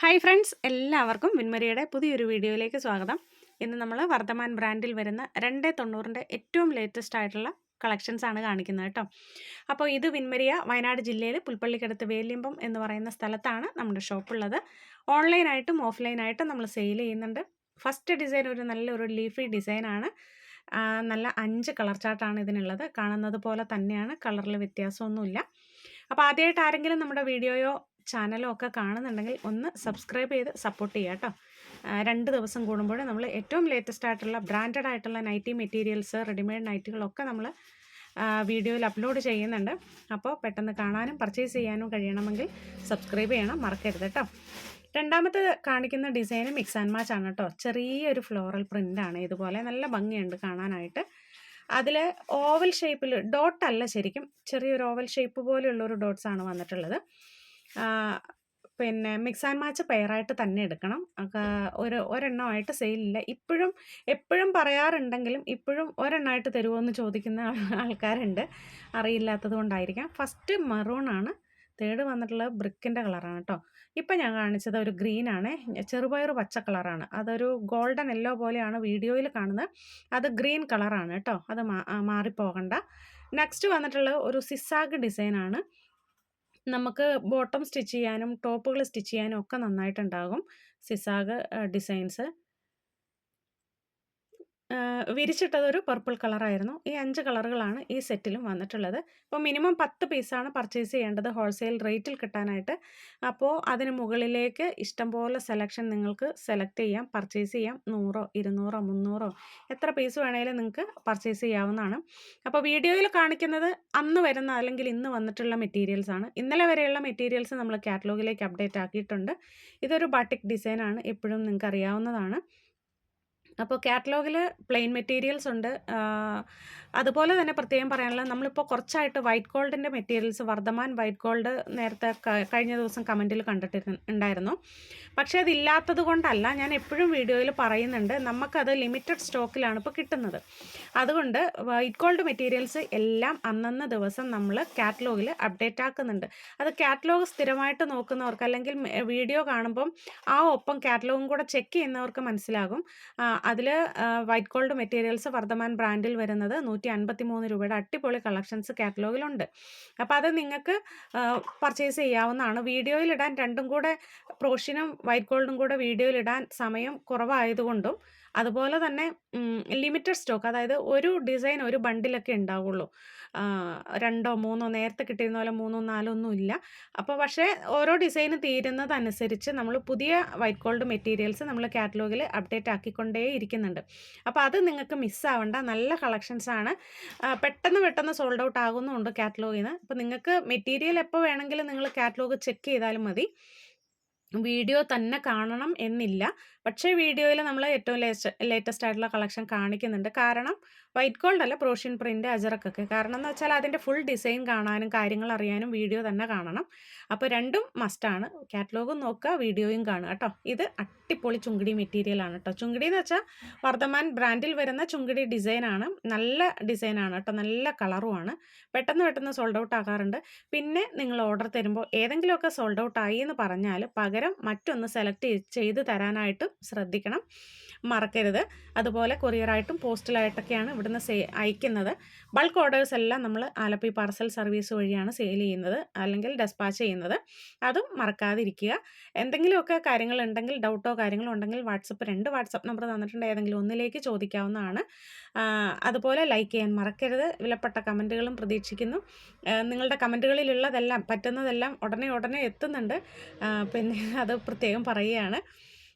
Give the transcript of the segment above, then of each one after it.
Hi friends എല്ലാവർക്കും വിൻമരിയുടെ പുതിയൊരു വീഡിയോയിലേക്ക് സ്വാഗതം. ഇന്ന് നമ്മൾ വർദ്ധമാൻ ബ്രാൻഡിൽ വരുന്ന രണ്ട് തൊണ്ണൂറിന്റെ ഏറ്റവും ലേറ്റസ്റ്റ് ആയിട്ടുള്ള കളക്ഷൻസ് ആണ് കാണിക്കുന്നത് കേട്ടോ. അപ്പോൾ ഇത് വിൻമരിയ വയനാട് ജില്ലയിൽ പുൽപ്പള്ളിക്കടുത്ത് വേലിയമ്പം എന്ന് പറയുന്ന സ്ഥലത്താണ് നമ്മുടെ ഷോപ്പുള്ളത്. ഓൺലൈനായിട്ടും ഓഫ്ലൈനായിട്ടും നമ്മൾ സെയിൽ ചെയ്യുന്നുണ്ട്. ഫസ്റ്റ് ഡിസൈൻ ഒരു നല്ലൊരു ലീഫി ഡിസൈനാണ് നല്ല അഞ്ച് കളർ ചാർട്ടാണ് ഇതിനുള്ളത്. കാണുന്നത് പോലെ തന്നെയാണ്. കളറിൽ വ്യത്യാസമൊന്നുമില്ല. അപ്പോൾ ആദ്യമായിട്ട് ആരെങ്കിലും നമ്മുടെ വീഡിയോയോ ചാനലോ ഒക്കെ കാണുന്നുണ്ടെങ്കിൽ ഒന്ന് സബ്സ്ക്രൈബ് ചെയ്ത് സപ്പോർട്ട് ചെയ്യുക കേട്ടോ രണ്ട് ദിവസം കൂടുമ്പോൾ നമ്മൾ ഏറ്റവും ലേറ്റസ്റ്റ് ആയിട്ടുള്ള ബ്രാൻഡഡ് ആയിട്ടുള്ള നൈറ്റി മെറ്റീരിയൽസ് റെഡിമെയ്ഡ് നൈറ്റികളൊക്കെ നമ്മൾ വീഡിയോയിൽ അപ്ലോഡ് ചെയ്യുന്നുണ്ട്. അപ്പോൾ പെട്ടെന്ന് കാണാനും പർച്ചേസ് ചെയ്യാനും കഴിയണമെങ്കിൽ സബ്സ്ക്രൈബ് ചെയ്യണം. മറക്കരുത് കേട്ടോ രണ്ടാമത്തെ കാണിക്കുന്ന ഡിസൈൻ മിക്സ് ആൻഡ് മാച്ച് ആണ് കേട്ടോ ചെറിയൊരു ഫ്ലോറൽ പ്രിന്റാണ് ഇതുപോലെ നല്ല ഭംഗിയുണ്ട് കാണാനായിട്ട്. അതിൽ ഓവൽ ഷേപ്പിൽ ഡോട്ടല്ല ശരിക്കും ചെറിയൊരു ഓവൽ ഷേപ്പ് പോലെയുള്ള ഒരു ഡോട്ട്സ് ആണ് വന്നിട്ടുള്ളത്. പിന്നെ മിക്സ് ആൻഡ് മാച്ച് പെയറായിട്ട് തന്നെ എടുക്കണം. ഒരു ഒരെണ്ണമായിട്ട് സെയിലില്ല ഇപ്പോഴും എപ്പോഴും പറയാറുണ്ടെങ്കിലും ഇപ്പോഴും ഒരെണ്ണമായിട്ട് തരുമോ എന്ന് ചോദിക്കുന്ന ആൾക്കാരുണ്ട്. അറിയില്ലാത്തത് കൊണ്ടായിരിക്കാം. ഫസ്റ്റ് മറൂണാണ് തേട് വന്നിട്ടുള്ളത് ബ്രിക്കിന്റെ കളറാണ് കേട്ടോ ഇപ്പം ഞാൻ കാണിച്ചത് ഒരു ഗ്രീനാണ് ചെറുപയർ പച്ച കളറാണ് അതൊരു ഗോൾഡൻ യെല്ലോ പോലെയാണ് വീഡിയോയിൽ കാണുന്നത്. അത് ഗ്രീൻ കളറാണ് കേട്ടോ അത് മാറിപ്പോകണ്ട. നെക്സ്റ്റ് വന്നിട്ടുള്ളത് ഒരു സിസാഗ് ഡിസൈനാണ് നമുക്ക് ബോട്ടം സ്റ്റിച്ച് ചെയ്യാനും ടോപ്പുകൾ സ്റ്റിച്ച് ചെയ്യാനും ഒക്കെ നന്നായിട്ടുണ്ടാകും. സിസാഗ് ഡിസൈൻസ് വിരിച്ചിട്ടത് ഒരു പർപ്പിൾ കളറായിരുന്നു ഈ അഞ്ച് കളറുകളാണ് ഈ സെറ്റിലും വന്നിട്ടുള്ളത്. ഇപ്പോൾ മിനിമം പത്ത് പീസാണ് പർച്ചേസ് ചെയ്യേണ്ടത് ഹോൾസെയിൽ റേറ്റിൽ കിട്ടാനായിട്ട്. അപ്പോൾ അതിന് മുകളിലേക്ക് ഇഷ്ടംപോലെ സെലക്ഷൻ നിങ്ങൾക്ക് സെലക്ട് ചെയ്യാം. പർച്ചേസ് ചെയ്യാം. നൂറോ ഇരുന്നൂറോ മുന്നൂറോ എത്ര പീസ് വേണമെങ്കിലും നിങ്ങൾക്ക് പർച്ചേസ് ചെയ്യാവുന്നതാണ്. അപ്പോൾ വീഡിയോയിൽ കാണിക്കുന്നത് അന്ന് വരുന്ന അല്ലെങ്കിൽ ഇന്ന് വന്നിട്ടുള്ള മെറ്റീരിയൽസ് ആണ്. ഇന്നലെ വരെയുള്ള മെറ്റീരിയൽസ് നമ്മൾ കാറ്റലോഗിലേക്ക് അപ്ഡേറ്റ് ആക്കിയിട്ടുണ്ട്. ഇതൊരു ബാട്ടിക് ഡിസൈനാണ് എപ്പോഴും നിങ്ങൾക്ക് അറിയാവുന്നതാണ്. അപ്പോൾ കാറ്റലോഗിൽ പ്ലെയിൻ മെറ്റീരിയൽസ് ഉണ്ട്. അതുപോലെ തന്നെ പ്രത്യേകം പറയാനുള്ളത് നമ്മളിപ്പോൾ കുറച്ചായിട്ട് വൈറ്റ് ഗോൾഡിന്റെ മെറ്റീരിയൽസ് വർദ്ധമാൻ വൈറ്റ് ഗോൾഡ് നേരത്തെ കഴിഞ്ഞ ദിവസം കമന്റിൽ കണ്ടിട്ടുണ്ടായിരുന്നു പക്ഷേ അതില്ലാത്തത് കൊണ്ടല്ല ഞാൻ എപ്പോഴും വീഡിയോയിൽ പറയുന്നുണ്ട് നമുക്കത് ലിമിറ്റഡ് സ്റ്റോക്കിലാണ് ഇപ്പോൾ കിട്ടുന്നത്. അതുകൊണ്ട് വൈറ്റ് ഗോൾഡ് മെറ്റീരിയൽസ് എല്ലാം അന്നന്ന് ദിവസം നമ്മൾ കാറ്റലോഗിൽ അപ്ഡേറ്റ് ആക്കുന്നുണ്ട്. അത് കാറ്റലോഗ് സ്ഥിരമായിട്ട് നോക്കുന്നവർക്ക് അല്ലെങ്കിൽ വീഡിയോ കാണുമ്പം ആ ഒപ്പം കാറ്റലോഗും കൂടെ ചെക്ക് ചെയ്യുന്നവർക്ക് മനസ്സിലാകും. അതിൽ വൈറ്റ് ഗോൾഡ് മെറ്റീരിയൽസ് വർദ്ധമാൻ ബ്രാൻഡിൽ വരുന്നത് നൂറ്റി അൻപത്തി മൂന്ന് രൂപയുടെ അടിപൊളി കളക്ഷൻസ് കാറ്റലോഗിലുണ്ട് അപ്പോൾ അത് നിങ്ങൾക്ക് പർച്ചേസ് ചെയ്യാവുന്നതാണ്. വീഡിയോയിലിടാൻ രണ്ടും കൂടെ പ്രോഷിനും വൈറ്റ് ഗോൾഡും കൂടെ വീഡിയോയിലിടാൻ സമയം കുറവായതുകൊണ്ടും അതുപോലെ തന്നെ ലിമിറ്റഡ് സ്റ്റോക്ക് അതായത് ഒരു ഡിസൈൻ ഒരു ബണ്ടിലൊക്കെ ഉണ്ടാവുള്ളൂ. രണ്ടോ മൂന്നോ നേരത്തെ കിട്ടിയിരുന്ന പോലെ മൂന്നോ നാലോ ഒന്നും ഇല്ല. അപ്പോൾ പക്ഷേ ഓരോ ഡിസൈൻ തീരുന്നതനുസരിച്ച് നമ്മൾ പുതിയ വൈറ്റ് ഗോൾഡ് മെറ്റീരിയൽസ് നമ്മൾ കാറ്റലോഗിൽ അപ്ഡേറ്റ് ആക്കിക്കൊണ്ടേ ഇരിക്കുന്നുണ്ട്. അപ്പോൾ അത് നിങ്ങൾക്ക് മിസ്സാവണ്ട നല്ല കളക്ഷൻസ് ആണ്. പെട്ടെന്ന് പെട്ടെന്ന് സോൾഡ് ഔട്ട് ആകുന്നുണ്ട് കാറ്റലോഗിൽ നിന്ന് അപ്പോൾ നിങ്ങൾക്ക് മെറ്റീരിയൽ എപ്പോൾ വേണമെങ്കിലും നിങ്ങൾ കാറ്റലോഗ് ചെക്ക് ചെയ്താലും മതി. വീഡിയോ തന്നെ കാണണം എന്നില്ല. പക്ഷേ വീഡിയോയിൽ നമ്മൾ ഏറ്റവും ലേറ്റസ്റ്റ് ലേറ്റസ്റ്റ് ആയിട്ടുള്ള കളക്ഷൻ കാണിക്കുന്നുണ്ട്. കാരണം വൈറ്റ് ഗോൾഡ് അല്ല പ്രോഷ്യൻ പ്രിന്റ് അജറക്കൊക്കെ. കാരണം എന്ന് വെച്ചാൽ അതിന്റെ ഫുൾ ഡിസൈൻ കാണാനും കാര്യങ്ങൾ അറിയാനും വീഡിയോ തന്നെ കാണണം. അപ്പോൾ രണ്ടും മസ്റ്റാണ് കാറ്റലോഗും നോക്കുക വീഡിയോയും കാണുക കേട്ടോ. ഇത് അട്ടിപ്പൊളി ചുങ്കിടി മെറ്റീരിയലാണ് കേട്ടോ. ചുങ്കിടി എന്ന് വെച്ചാൽ വർദ്ധമാൻ ബ്രാൻഡിൽ വരുന്ന ചുങ്കിടി ഡിസൈനാണ് നല്ല ഡിസൈനാണ് കേട്ടോ. നല്ല കളറുമാണ് പെട്ടെന്ന് പെട്ടെന്ന് സോൾഡ് ഔട്ട് ആകാറുണ്ട്. പിന്നെ നിങ്ങൾ ഓർഡർ തരുമ്പോൾ ഏതെങ്കിലുമൊക്കെ സോൾഡ് ഔട്ട് ആയി എന്ന് പറഞ്ഞാൽ പകരം മറ്റൊന്ന് സെലക്ട് ചെയ്ത് തരാനായിട്ട് ശ്രദ്ധിക്കണം. മറക്കരുത്. അതുപോലെ കൊറിയറായിട്ടും പോസ്റ്റലായിട്ടൊക്കെയാണ് ഇവിടുന്ന് സേ അയക്കുന്നത്. ബൾക്ക് ഓർഡേഴ്സ് എല്ലാം നമ്മൾ ആലപ്പി പാർസൽ സർവീസ് വഴിയാണ് സെയിൽ ചെയ്യുന്നത് അല്ലെങ്കിൽ ഡെസ്പാച്ച് ചെയ്യുന്നത്. അതും മറക്കാതിരിക്കുക. എന്തെങ്കിലുമൊക്കെ കാര്യങ്ങളുണ്ടെങ്കിൽ ഡൗട്ടോ കാര്യങ്ങളോ ഉണ്ടെങ്കിൽ വാട്സപ്പ് രണ്ട് വാട്സപ്പ് നമ്പർ തന്നിട്ടുണ്ട്. ഏതെങ്കിലും ഒന്നിലേക്ക് ചോദിക്കാവുന്നതാണ്. അതുപോലെ ലൈക്ക് ചെയ്യാൻ മറക്കരുത്. വിലപ്പെട്ട കമന്റുകളും പ്രതീക്ഷിക്കുന്നു. നിങ്ങളുടെ കമന്റുകളിലുള്ളതെല്ലാം പറ്റുന്നതെല്ലാം ഉടനെ ഉടനെ എത്തുന്നുണ്ട്. പിന്നെ അത് പ്രത്യേകം പറയുകയാണ്.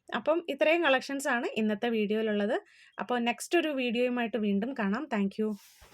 അപ്പം ഇത്രയും കളക്ഷൻസാണ് ഇന്നത്തെ വീഡിയോയിലുള്ളത്. അപ്പോൾ നെക്സ്റ്റ് ഒരു വീഡിയോയുമായിട്ട് വീണ്ടും കാണാം. താങ്ക്